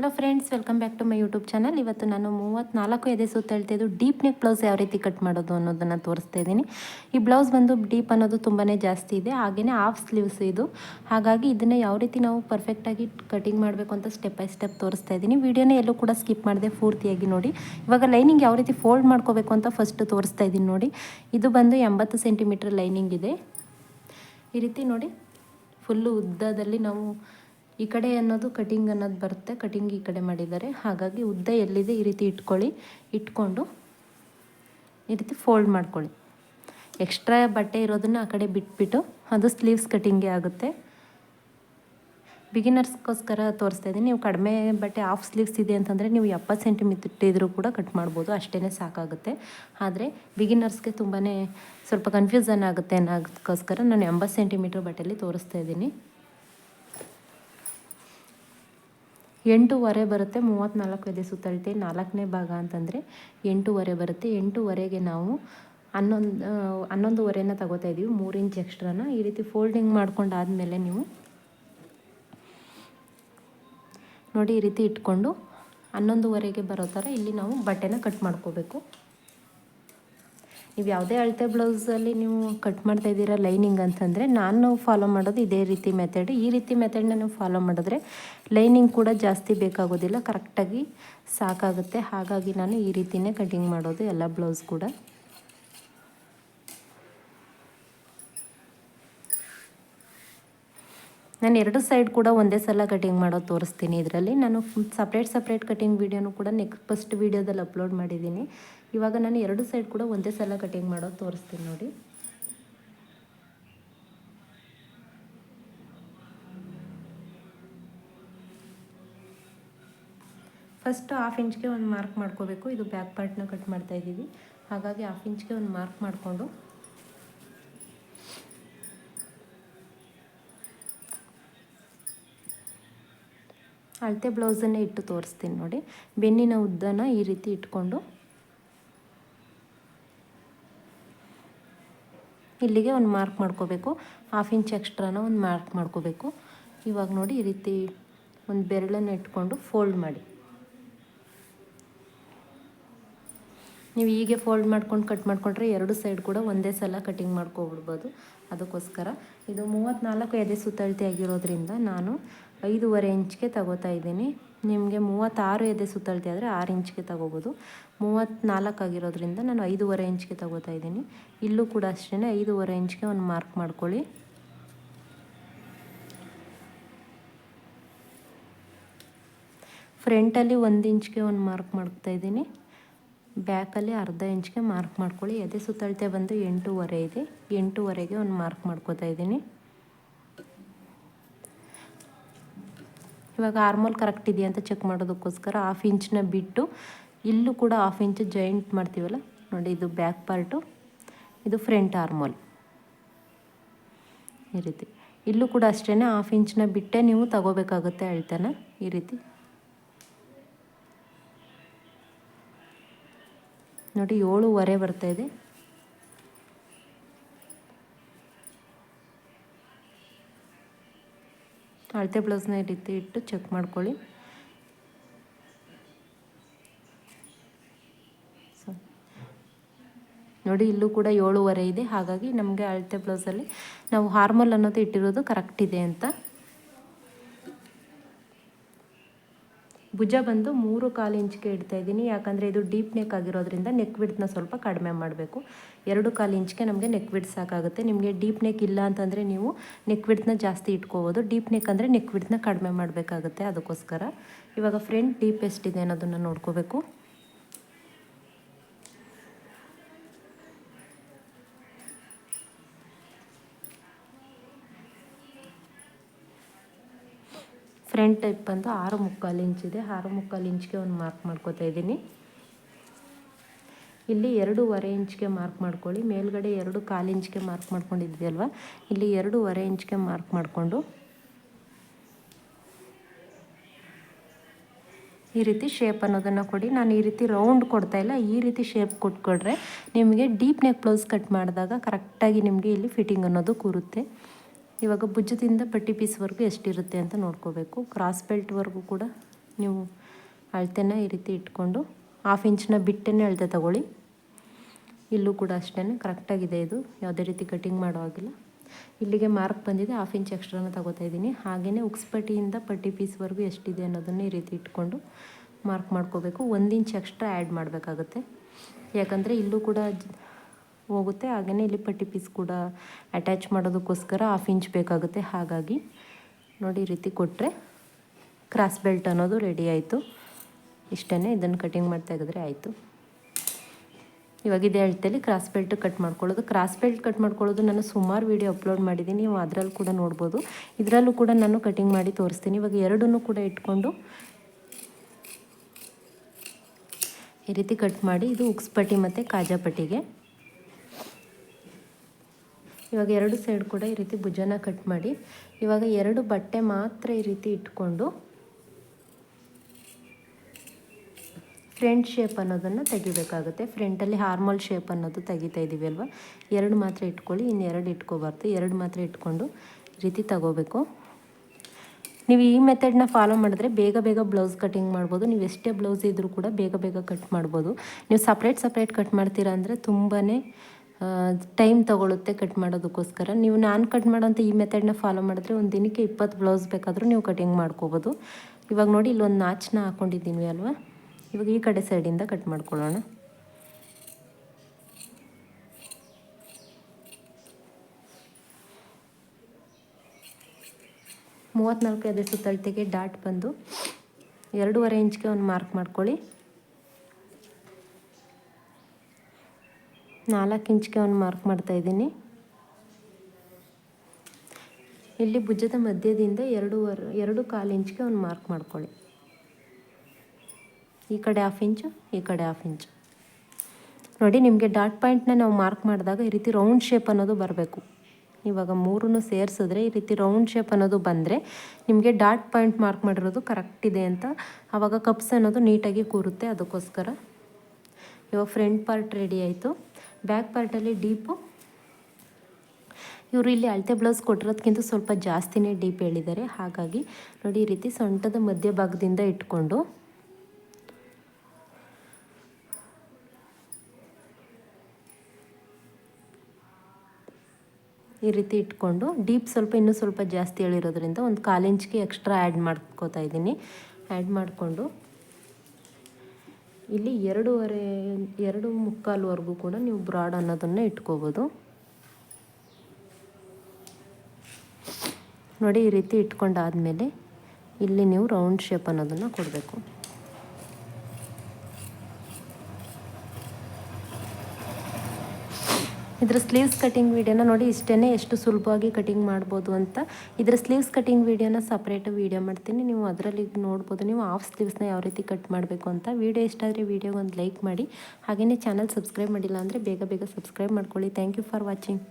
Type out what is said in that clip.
Hello friends welcome back to my YouTube channel ಇವತ್ತು ನಾನು ಮೂವತ್ತ್ನಾಲ್ಕು ಎದೆ ಸುತ್ತ ಹೇಳ್ತಿದ್ದು ಡೀಪ್ ನೆಕ್ ಬ್ಲೌಸ್ ಯಾವ ರೀತಿ ಕಟ್ ಮಾಡೋದು ಅನ್ನೋದನ್ನು ತೋರಿಸ್ತಾ ಇದ್ದೀನಿ. ಈ ಬ್ಲೌಸ್ ಬಂದು ಡೀಪ್ ಅನ್ನೋದು ತುಂಬಾ ಜಾಸ್ತಿ ಇದೆ. ಹಾಗೆಯೇ ಹಾಫ್ ಸ್ಲೀವ್ಸ್ ಇದು. ಹಾಗಾಗಿ ಇದನ್ನು ಯಾವ ರೀತಿ ನಾವು ಪರ್ಫೆಕ್ಟಾಗಿ ಕಟಿಂಗ್ ಮಾಡಬೇಕು ಅಂತ ಸ್ಟೆಪ್ ಬೈ ಸ್ಟೆಪ್ ತೋರಿಸ್ತಾ ಇದ್ದೀನಿ. ವಿಡಿಯೋನೇ ಎಲ್ಲೂ ಕೂಡ ಸ್ಕಿಪ್ ಮಾಡಿದೆ ಪೂರ್ತಿಯಾಗಿ ನೋಡಿ. ಇವಾಗ ಲೈನಿಂಗ್ ಯಾವ ರೀತಿ ಫೋಲ್ಡ್ ಮಾಡ್ಕೋಬೇಕು ಅಂತ ಫಸ್ಟ್ ತೋರಿಸ್ತಾ ಇದ್ದೀನಿ ನೋಡಿ. ಇದು ಬಂದು ಎಂಬತ್ತು ಸೆಂಟಿಮೀಟ್ರ್ ಲೈನಿಂಗ್ ಇದೆ. ಈ ರೀತಿ ನೋಡಿ ಫುಲ್ಲು ಉದ್ದದಲ್ಲಿ ನಾವು ಈ ಕಡೆ ಅನ್ನೋದು ಕಟಿಂಗ್ ಅನ್ನೋದು ಬರುತ್ತೆ. ಕಟಿಂಗ್ ಈ ಕಡೆ ಮಾಡಿದ್ದಾರೆ. ಹಾಗಾಗಿ ಉದ್ದ ಎಲ್ಲಿದೆ ಈ ರೀತಿ ಇಟ್ಕೊಳ್ಳಿ. ಇಟ್ಕೊಂಡು ಈ ರೀತಿ ಫೋಲ್ಡ್ ಮಾಡ್ಕೊಳ್ಳಿ. ಎಕ್ಸ್ಟ್ರಾ ಬಟ್ಟೆ ಇರೋದನ್ನು ಆ ಕಡೆ ಬಿಟ್ಬಿಟ್ಟು ಅದು ಸ್ಲೀವ್ಸ್ ಕಟಿಂಗೇ ಆಗುತ್ತೆ. ಬಿಗಿನರ್ಸ್ಗೋಸ್ಕರ ತೋರಿಸ್ತಾ ಇದ್ದೀನಿ. ನೀವು ಕಡಿಮೆ ಬಟ್ಟೆ ಹಾಫ್ ಸ್ಲೀವ್ಸ್ ಇದೆ ಅಂತಂದರೆ ನೀವು ಎಪ್ಪತ್ತು ಸೆಂಟಿಮೀಟರ್ ಇದ್ದರೂ ಕೂಡ ಕಟ್ ಮಾಡ್ಬೋದು. ಅಷ್ಟೇ ಸಾಕಾಗುತ್ತೆ. ಆದರೆ ಬಿಗಿನರ್ಸ್ಗೆ ತುಂಬಾ ಸ್ವಲ್ಪ ಕನ್ಫ್ಯೂಸನ್ ಆಗುತ್ತೆ ಅನ್ನೋದಕ್ಕೋಸ್ಕರ ನಾನು ಎಂಬತ್ತು ಸೆಂಟಿಮೀಟ್ರ್ ಬಟ್ಟೆಯಲ್ಲಿ ತೋರಿಸ್ತಾ ಇದ್ದೀನಿ. ಎಂಟೂವರೆ ಬರುತ್ತೆ ಮೂವತ್ತ್ನಾಲ್ಕು ಎದೆ ಸುತ್ತಳತೆ ನಾಲ್ಕನೇ ಭಾಗ ಅಂತಂದರೆ ಎಂಟೂವರೆ ಬರುತ್ತೆ. ಎಂಟೂವರೆಗೆ ನಾವು ಹನ್ನೊಂದು ಹನ್ನೊಂದುವರೆನ ತಗೋತಾ ಇದ್ದೀವಿ ಮೂರು ಇಂಚ್ ಎಕ್ಸ್ಟ್ರಾನ. ಈ ರೀತಿ ಫೋಲ್ಡಿಂಗ್ ಮಾಡ್ಕೊಂಡಾದಮೇಲೆ ನೀವು ನೋಡಿ ಈ ರೀತಿ ಇಟ್ಕೊಂಡು ಹನ್ನೊಂದುವರೆಗೆ ಬರೋ ಥರ ಇಲ್ಲಿ ನಾವು ಬಟ್ಟೆನ ಕಟ್ ಮಾಡ್ಕೋಬೇಕು. ನೀವು ಯಾವುದೇ ಅಳತೆ ಬ್ಲೌಸಲ್ಲಿ ನೀವು ಕಟ್ ಮಾಡ್ತಾ ಇದ್ದೀರಾ ಲೈನಿಂಗ್ ಅಂತಂದರೆ ನಾನು ಫಾಲೋ ಮಾಡೋದು ಇದೇ ರೀತಿ ಮೆಥಡ್ ಈ ರೀತಿ ಮೆಥಡ್ನ ನೀವು ಫಾಲೋ ಮಾಡಿದ್ರೆ ಲೈನಿಂಗ್ ಕೂಡ ಜಾಸ್ತಿ ಬೇಕಾಗೋದಿಲ್ಲ ಕರೆಕ್ಟಾಗಿ ಸಾಕಾಗುತ್ತೆ. ಹಾಗಾಗಿ ನಾನು ಈ ರೀತಿಯೇ ಕಟಿಂಗ್ ಮಾಡೋದು ಎಲ್ಲ ಬ್ಲೌಸ್ ಕೂಡ. ನಾನು ಎರಡು ಸೈಡ್ ಕೂಡ ಒಂದೇ ಸಲ ಕಟಿಂಗ್ ಮಾಡೋದು ತೋರಿಸ್ತೀನಿ ಇದರಲ್ಲಿ. ನಾನು ಸಪ್ರೇಟ್ ಸಪ್ರೇಟ್ ಕಟಿಂಗ್ ವೀಡಿಯೋನು ಕೂಡ ನೆಕ್ಸ್ಟ್ ಫಸ್ಟ್ ವೀಡಿಯೋದಲ್ಲಿ ಅಪ್ಲೋಡ್ ಮಾಡಿದ್ದೀನಿ. ಇವಾಗ ನಾನು ಎರಡು ಸೈಡ್ ಕೂಡ ಒಂದೇ ಸಲ ಕಟಿಂಗ್ ಮಾಡೋದು ತೋರಿಸ್ತೀನಿ ನೋಡಿ. ಫಸ್ಟ್ ಹಾಫ್ ಇಂಚ್ಗೆ ಒಂದು ಮಾರ್ಕ್ ಮಾಡ್ಕೋಬೇಕು. ಇದು ಬ್ಯಾಕ್ ಪಾರ್ಟ್ನ ಕಟ್ ಮಾಡ್ತಾ ಇದ್ದೀವಿ. ಹಾಗಾಗಿ ಹಾಫ್ ಇಂಚ್ಗೆ ಒಂದು ಮಾರ್ಕ್ ಮಾಡಿಕೊಂಡು ಅಳತೆ ಬ್ಲೌಸನ್ನೇ ಇಟ್ಟು ತೋರಿಸ್ತೀನಿ ನೋಡಿ. ಬೆನ್ನಿನ ಉದ್ದನ ಈ ರೀತಿ ಇಟ್ಕೊಂಡು ಇಲ್ಲಿಗೆ ಒಂದು ಮಾರ್ಕ್ ಮಾಡ್ಕೋಬೇಕು. ಹಾಫ್ ಇಂಚ್ ಎಕ್ಸ್ಟ್ರಾನ ಒಂದು ಮಾರ್ಕ್ ಮಾಡ್ಕೋಬೇಕು. ಇವಾಗ ನೋಡಿ ಈ ರೀತಿ ಒಂದು ಬೆರಳನ್ನು ಇಟ್ಕೊಂಡು ಫೋಲ್ಡ್ ಮಾಡಿ. ನೀವು ಹೀಗೆ ಫೋಲ್ಡ್ ಮಾಡ್ಕೊಂಡು ಕಟ್ ಮಾಡ್ಕೊಂಡ್ರೆ ಎರಡು ಸೈಡ್ ಕೂಡ ಒಂದೇ ಸಲ ಕಟಿಂಗ್ ಮಾಡ್ಕೊಬಿಡ್ಬೋದು. ಅದಕ್ಕೋಸ್ಕರ ಇದು ಮೂವತ್ತ್ನಾಲ್ಕು ಎದೆ ಸುತ್ತಳತೆ ಆಗಿರೋದ್ರಿಂದ ನಾನು ಐದೂವರೆ ಇಂಚ್ಗೆ ತಗೋತಾ ಇದ್ದೀನಿ. ನಿಮಗೆ ಮೂವತ್ತಾರು ಎದೆ ಸುತ್ತಳತೆ ಆದರೆ ಆರು ಇಂಚ್ಗೆ ತಗೋಬೋದು. ಮೂವತ್ತ್ನಾಲ್ಕು ಆಗಿರೋದ್ರಿಂದ ನಾನು ಐದೂವರೆ ಇಂಚ್ಗೆ ತಗೋತಾ ಇದ್ದೀನಿ. ಇಲ್ಲೂ ಕೂಡ ಅಷ್ಟೇ ಐದೂವರೆ ಇಂಚ್ಗೆ ಒಂದು ಮಾರ್ಕ್ ಮಾಡ್ಕೊಳ್ಳಿ. ಫ್ರಂಟಲ್ಲಿ ಒಂದು ಇಂಚ್ಗೆ ಒಂದು ಮಾರ್ಕ್ ಮಾಡ್ತಾ ಇದ್ದೀನಿ. ಬ್ಯಾಕಲ್ಲಿ ಅರ್ಧ ಇಂಚ್ಗೆ ಮಾರ್ಕ್ ಮಾಡ್ಕೊಳ್ಳಿ. ಎದೆ ಸುತ್ತಳತೆ ಬಂದು ಎಂಟೂವರೆ ಇದೆ. ಎಂಟೂವರೆಗೆ ಒಂದು ಮಾರ್ಕ್ ಮಾಡ್ಕೋತಾ ಇದ್ದೀನಿ. ಇವಾಗ ಆರ್ಮೋಲ್ ಕರೆಕ್ಟ್ ಇದೆಯಾ ಅಂತ ಚೆಕ್ ಮಾಡೋದಕ್ಕೋಸ್ಕರ ಹಾಫ್ ಇಂಚನ್ನ ಬಿಟ್ಟು ಇಲ್ಲೂ ಕೂಡ ಹಾಫ್ ಇಂಚ್ ಜಾಯಿಂಟ್ ಮಾಡ್ತೀವಲ್ಲ? ನೋಡಿ ಇದು ಬ್ಯಾಕ್ ಪಾರ್ಟು ಇದು ಫ್ರಂಟ್ ಆರ್ಮೋಲ್ ಈ ರೀತಿ. ಇಲ್ಲೂ ಕೂಡ ಅಷ್ಟೇ ಹಾಫ್ ಇಂಚನ್ನ ಬಿಟ್ಟೆ ನೀವು ತಗೋಬೇಕಾಗುತ್ತೆ ಅಳ್ತಾನ. ಈ ರೀತಿ. ನೋಡಿ ಏಳುವರೆ ಬರ್ತಾಯಿದೆ ಅಳತೆ ಬ್ಲೌಸ್ನ ಈ ರೀತಿ ಇಟ್ಟು ಚೆಕ್ ಮಾಡ್ಕೊಳ್ಳಿ. ನೋಡಿ ಇಲ್ಲೂ ಕೂಡ ಏಳುವರೆ ಇದೆ. ಹಾಗಾಗಿ ನಮಗೆ ಅಳತೆ ಬ್ಲೌಸಲ್ಲಿ ನಾವು ಹಾರ್ಮಲ್ ಅನ್ನೋದು ಇಟ್ಟಿರೋದು ಕರೆಕ್ಟ್ ಇದೆ ಅಂತ ಭುಜ ಬಂದು ಮೂರು ಕಾಲು ಇಂಚಿಗೆ ಇಡ್ತಾ ಇದ್ದೀನಿ. ಯಾಕಂದರೆ ಇದು ಡೀಪ್ ನೆಕ್ ಆಗಿರೋದ್ರಿಂದ ನೆಕ್ ವಿಡ್ತ್ನ ಸ್ವಲ್ಪ ಕಡಿಮೆ ಮಾಡಬೇಕು. ಎರಡು ಕಾಲು ಇಂಚಿಗೆ ನಮಗೆ ನೆಕ್ ವಿಡ್ ಸಾಕಾಗುತ್ತೆ. ನಿಮಗೆ ಡೀಪ್ ನೆಕ್ ಇಲ್ಲ ಅಂತಂದರೆ ನೀವು ನೆಕ್ ವಿಡ್ತ್ನ ಜಾಸ್ತಿ ಇಟ್ಕೋಬೋದು. ಡೀಪ್ ನೆಕ್ ಅಂದರೆ ನೆಕ್ ವಿಡ್ತ್ನ ಕಡಿಮೆ ಮಾಡಬೇಕಾಗುತ್ತೆ ಅದಕ್ಕೋಸ್ಕರ. ಇವಾಗ ಫ್ರಂಟ್ ಡೀಪ್ ಎಷ್ಟಿದೆ ಅನ್ನೋದನ್ನು ನೋಡ್ಕೋಬೇಕು. ಫ್ರಂಟ್ ಟೈಪ್ ಬಂದು ಆರು ಮುಕ್ಕಾಲು ಇಂಚಿದೆ ಆರು ಮುಕ್ಕಾಲು ಇಂಚ್ಗೆ ಒಂದು ಮಾರ್ಕ್ ಮಾಡ್ಕೋತಾ ಇದ್ದೀನಿ. ಇಲ್ಲಿ ಎರಡೂವರೆ ಇಂಚ್ಗೆ ಮಾರ್ಕ್ ಮಾಡ್ಕೊಳ್ಳಿ. ಮೇಲ್ಗಡೆ ಎರಡು ಕಾಲು ಇಂಚ್ಗೆ ಮಾರ್ಕ್ ಮಾಡ್ಕೊಂಡಿದ್ವಿ ಅಲ್ವಾ ಇಲ್ಲಿ ಎರಡೂವರೆ ಇಂಚ್ಗೆ ಮಾರ್ಕ್ ಮಾಡಿಕೊಂಡು ಈ ರೀತಿ ಶೇಪ್ ಅನ್ನೋದನ್ನು ಕೊಡಿ. ನಾನು ಈ ರೀತಿ ರೌಂಡ್ ಕೊಡ್ತಾ ಇಲ್ಲ. ಈ ರೀತಿ ಶೇಪ್ ಕೊಟ್ಕೊಡ್ರೆ ನಿಮಗೆ ಡೀಪ್ ನೆಕ್ ಬ್ಲೌಸ್ ಕಟ್ ಮಾಡಿದಾಗ ಕರೆಕ್ಟಾಗಿ ನಿಮಗೆ ಇಲ್ಲಿ ಫಿಟ್ಟಿಂಗ್ ಅನ್ನೋದು ಕೂರುತ್ತೆ. ಇವಾಗ ಭುಜದಿಂದ ಪಟ್ಟಿ ಪೀಸ್ವರೆಗೂ ಎಷ್ಟಿರುತ್ತೆ ಅಂತ ನೋಡ್ಕೋಬೇಕು. ಕ್ರಾಸ್ ಬೆಲ್ಟ್ವರೆಗೂ ಕೂಡ ನೀವು ಅಳತೆನ ಈ ರೀತಿ ಇಟ್ಕೊಂಡು ಹಾಫ್ ಇಂಚನ್ನ ಬಿಟ್ಟೇ ಅಳತೆ ತಗೊಳ್ಳಿ. ಇಲ್ಲೂ ಕೂಡ ಅಷ್ಟೇ ಕರೆಕ್ಟಾಗಿದೆ ಇದು. ಯಾವುದೇ ರೀತಿ ಕಟಿಂಗ್ ಮಾಡೋ ಹಾಗಿಲ್ಲ. ಇಲ್ಲಿಗೆ ಮಾರ್ಕ್ ಬಂದಿದೆ ಹಾಫ್ ಇಂಚ್ ಎಕ್ಸ್ಟ್ರಾನ ತಗೋತಾ ಇದ್ದೀನಿ. ಹಾಗೆಯೇ ಉಕ್ಸ್ಪಟ್ಟಿಯಿಂದ ಪಟ್ಟಿ ಪೀಸ್ವರೆಗೂ ಎಷ್ಟಿದೆ ಅನ್ನೋದನ್ನು ಈ ರೀತಿ ಇಟ್ಕೊಂಡು ಮಾರ್ಕ್ ಮಾಡ್ಕೋಬೇಕು. ಒಂದು ಇಂಚ್ ಎಕ್ಸ್ಟ್ರಾ ಆ್ಯಡ್ ಮಾಡಬೇಕಾಗುತ್ತೆ. ಯಾಕಂದರೆ ಇಲ್ಲೂ ಕೂಡ ಹೋಗುತ್ತೆ. ಹಾಗೆಯೇ ಇಲ್ಲಿ ಪಟ್ಟಿ ಪೀಸ್ ಕೂಡ ಅಟ್ಯಾಚ್ ಮಾಡೋದಕ್ಕೋಸ್ಕರ ಹಾಫ್ ಇಂಚ್ ಬೇಕಾಗುತ್ತೆ. ಹಾಗಾಗಿ ನೋಡಿ ಈ ರೀತಿ ಕೊಟ್ಟರೆ ಕ್ರಾಸ್ ಬೆಲ್ಟ್ ಅನ್ನೋದು ರೆಡಿ ಆಯಿತು. ಇಷ್ಟೇ ಇದನ್ನು ಕಟಿಂಗ್ ಮಾಡಿ ತೆಗೆದ್ರೆ ಆಯಿತು. ಇವಾಗ ಇದೇ ಹೇಳ್ತೇಲಿ ಕ್ರಾಸ್ ಬೆಲ್ಟ್ ಕಟ್ ಮಾಡ್ಕೊಳ್ಳೋದು. ಕ್ರಾಸ್ ಬೆಲ್ಟ್ ಕಟ್ ಮಾಡ್ಕೊಳ್ಳೋದು ನಾನು ಸುಮಾರು ವೀಡಿಯೋ ಅಪ್ಲೋಡ್ ಮಾಡಿದ್ದೀನಿ. ನೀವು ಅದರಲ್ಲೂ ಕೂಡ ನೋಡ್ಬೋದು. ಇದರಲ್ಲೂ ಕೂಡ ನಾನು ಕಟಿಂಗ್ ಮಾಡಿ ತೋರಿಸ್ತೀನಿ. ಇವಾಗ ಎರಡನ್ನೂ ಕೂಡ ಇಟ್ಕೊಂಡು ಈ ರೀತಿ ಕಟ್ ಮಾಡಿ ಇದು ಉಕ್ಸ್ಪಟ್ಟಿ ಮತ್ತು ಕಾಜಾಪಟ್ಟಿಗೆ ಇವಾಗ ಎರಡು ಸೈಡ್ ಕೂಡ ಈ ರೀತಿ ಭುಜನ ಕಟ್ ಮಾಡಿ, ಇವಾಗ ಎರಡು ಬಟ್ಟೆ ಮಾತ್ರ ಈ ರೀತಿ ಇಟ್ಕೊಂಡು ಫ್ರಂಟ್ ಶೇಪ್ ಅನ್ನೋದನ್ನು ತೆಗಿಬೇಕಾಗುತ್ತೆ. ಫ್ರಂಟಲ್ಲಿ ಹಾರ್ಮಲ್ ಶೇಪ್ ಅನ್ನೋದು ತೆಗಿತಾ ಇದ್ದೀವಿ ಅಲ್ವಾ? ಎರಡು ಮಾತ್ರ ಇಟ್ಕೊಳ್ಳಿ ಇನ್ನು ಎರಡು ಇಟ್ಕೋಬಾರ್ದು. ಎರಡು ಮಾತ್ರ ಇಟ್ಕೊಂಡು ಈ ರೀತಿ ತಗೋಬೇಕು. ನೀವು ಈ ಮೆಥಡ್ನ ಫಾಲೋ ಮಾಡಿದ್ರೆ ಬೇಗ ಬೇಗ ಬ್ಲೌಸ್ ಕಟಿಂಗ್ ಮಾಡ್ಬೋದು. ನೀವು ಎಷ್ಟೇ ಬ್ಲೌಸ್ ಇದ್ದರೂ ಕೂಡ ಬೇಗ ಬೇಗ ಕಟ್ ಮಾಡ್ಬೋದು. ನೀವು ಸಪ್ರೇಟ್ ಸಪ್ರೇಟ್ ಕಟ್ ಮಾಡ್ತೀರಾ ಅಂದರೆ ತುಂಬಾ ಟೈಮ್ ತೊಗೊಳುತ್ತೆ ಕಟ್ ಮಾಡೋದಕ್ಕೋಸ್ಕರ. ನೀವು ನಾನು ಕಟ್ ಮಾಡೋಂಥ ಈ ಮೆಥಡ್ನ ಫಾಲೋ ಮಾಡಿದ್ರೆ ಒಂದು ದಿನಕ್ಕೆ ಇಪ್ಪತ್ತು ಬ್ಲೌಸ್ ಬೇಕಾದರೂ ನೀವು ಕಟಿಂಗ್ ಮಾಡ್ಕೋಬೋದು. ಇವಾಗ ನೋಡಿ ಇಲ್ಲೊಂದು ನಾಚನ್ನ ಹಾಕ್ಕೊಂಡಿದ್ದೀನಿ ಅಲ್ವಾ? ಇವಾಗ ಈ ಕಡೆ ಸೈಡಿಂದ ಕಟ್ ಮಾಡ್ಕೊಳ್ಳೋಣ. ಮೂವತ್ತ್ನಾಲ್ಕು ಎದೆ ಸುತ್ತಳತೆಗೆ ಡಾಟ್ ಬಂದು ಎರಡೂವರೆ ಇಂಚ್ಗೆ ಒಂದು ಮಾರ್ಕ್ ಮಾಡ್ಕೊಳ್ಳಿ. ನಾಲ್ಕು ಇಂಚ್ಗೆ ಒಂದು ಮಾರ್ಕ್ ಮಾಡ್ತಾ ಇದ್ದೀನಿ. ಇಲ್ಲಿ ಭುಜದ ಮಧ್ಯದಿಂದ ಎರಡೂವರೆ, ಎರಡು ಕಾಲು ಇಂಚ್ಗೆ ಒಂದು ಮಾರ್ಕ್ ಮಾಡ್ಕೊಳ್ಳಿ. ಈ ಕಡೆ ಹಾಫ್ ಇಂಚು, ಈ ಕಡೆ ಹಾಫ್ ಇಂಚು. ನೋಡಿ, ನಿಮಗೆ ಡಾಟ್ ಪಾಯಿಂಟ್ನ ನಾವು ಮಾರ್ಕ್ ಮಾಡಿದಾಗ ಈ ರೀತಿ ರೌಂಡ್ ಶೇಪ್ ಅನ್ನೋದು ಬರಬೇಕು. ಇವಾಗ ಮೂರನ್ನು ಸೇರಿಸಿದ್ರೆ ಈ ರೀತಿ ರೌಂಡ್ ಶೇಪ್ ಅನ್ನೋದು ಬಂದರೆ ನಿಮಗೆ ಡಾಟ್ ಪಾಯಿಂಟ್ ಮಾರ್ಕ್ ಮಾಡಿರೋದು ಕರೆಕ್ಟ್ ಇದೆ ಅಂತ ಆವಾಗ ಕಪ್ಸ್ ಅನ್ನೋದು ನೀಟಾಗಿ ಕೂರುತ್ತೆ ಅದಕ್ಕೋಸ್ಕರ. ಇವಾಗ ಫ್ರಂಟ್ ಪಾರ್ಟ್ ರೆಡಿ ಆಯಿತು. ಬ್ಯಾಕ್ ಪಾರ್ಟಲ್ಲಿ ಡೀಪು ಇವರು ಇಲ್ಲಿ ಅಳತೆ ಬ್ಲೌಸ್ ಕೊಟ್ಟಿರೋದಕ್ಕಿಂತ ಸ್ವಲ್ಪ ಜಾಸ್ತಿನೇ ಡೀಪ್ ಹೇಳಿದ್ದಾರೆ. ಹಾಗಾಗಿ ನೋಡಿ ಈ ರೀತಿ ಸೊಂಟದ ಮಧ್ಯಭಾಗದಿಂದ ಇಟ್ಕೊಂಡು. ಈ ರೀತಿ ಇಟ್ಕೊಂಡು ಡೀಪ್ ಸ್ವಲ್ಪ ಇನ್ನೂ ಸ್ವಲ್ಪ ಜಾಸ್ತಿ ಹೇಳಿರೋದ್ರಿಂದ ಒಂದು ಕಾಲು ಇಂಚ್ಗೆ ಎಕ್ಸ್ಟ್ರಾ ಆ್ಯಡ್ ಮಾಡ್ಕೋತಾ ಇದ್ದೀನಿ. ಆ್ಯಡ್ ಮಾಡಿಕೊಂಡು. ಇಲ್ಲಿ ಎರಡೂವರೆ, ಎರಡು ಮುಕ್ಕಾಲುವರೆಗೂ ಕೂಡ ನೀವು ಬ್ರಾಡ್ ಅನ್ನೋದನ್ನು ಇಟ್ಕೋಬೋದು. ನೋಡಿ ಈ ರೀತಿ ಇಟ್ಕೊಂಡಾದಮೇಲೆ ಇಲ್ಲಿ ನೀವು ರೌಂಡ್ ಶೇಪ್ ಅನ್ನೋದನ್ನು ಕೊಡಬೇಕು. ಇದರ ಸ್ಲೀವ್ಸ್ ಕಟಿಂಗ್ ವೀಡಿಯೋನ ನೋಡಿ ಇಷ್ಟೇ ಎಷ್ಟು ಸುಲಭವಾಗಿ ಕಟಿಂಗ್ ಮಾಡ್ಬೋದು ಅಂತ. ಇದರ ಸ್ಲೀವ್ಸ್ ಕಟಿಂಗ್ ವೀಡಿಯೋನ ಸಪ್ರೇಟ್ ವೀಡಿಯೋ ಮಾಡ್ತೀನಿ. ನೀವು ಅದರಲ್ಲಿ ನೋಡ್ಬೋದು ನೀವು ಹಾಫ್ ಸ್ಲೀವ್ಸ್ನ ಯಾವ ರೀತಿ ಕಟ್ ಮಾಡಬೇಕು ಅಂತ. ವೀಡಿಯೋ ಇಷ್ಟ ಆದರೆ ವೀಡಿಯೋಗೆ ಒಂದು ಲೈಕ್ ಮಾಡಿ. ಹಾಗೆಯೇ ಚಾನಲ್ ಸಬ್ಸ್ಕ್ರೈಬ್ ಮಾಡಿಲ್ಲ ಅಂದರೆ ಬೇಗ ಬೇಗ ಸಬ್ಸ್ಕ್ರೈಬ್ ಮಾಡ್ಕೊಳ್ಳಿ. Thank you for watching